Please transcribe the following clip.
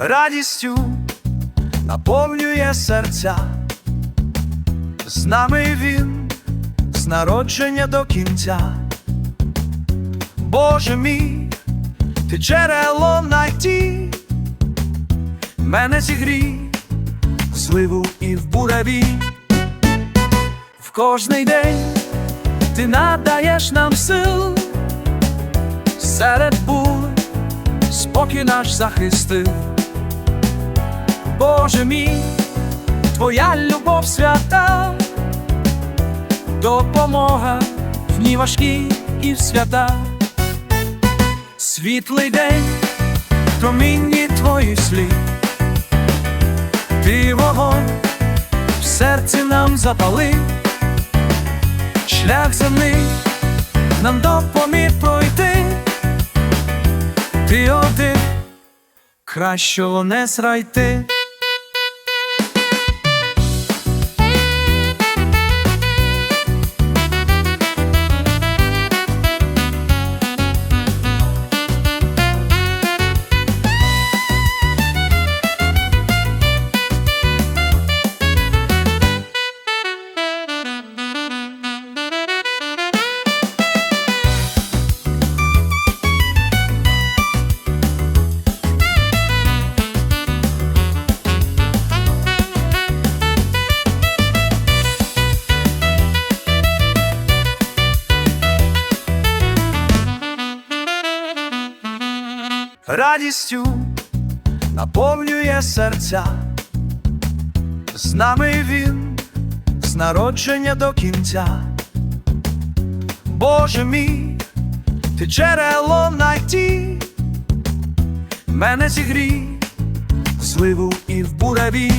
радістю наповнює серця. З нами він з народження до кінця. Боже мій, ти джерело найти, мене зігрій, в сливу і в буреві. В кожний день ти надаєш нам сил, серед бур спокій наш захистив. Боже мій, твоя любов свята, допомога в дні важкі і в свята. Світлий день, промінні твої слід, ти вогонь в серці нам запалив, шлях земний нам допоміг пройти, ти один кращого не зрайти. Радістю наповнює серця. З нами він з народження до кінця. Боже мій, ти джерело найті, мене зігрій, в сливу і в буреві.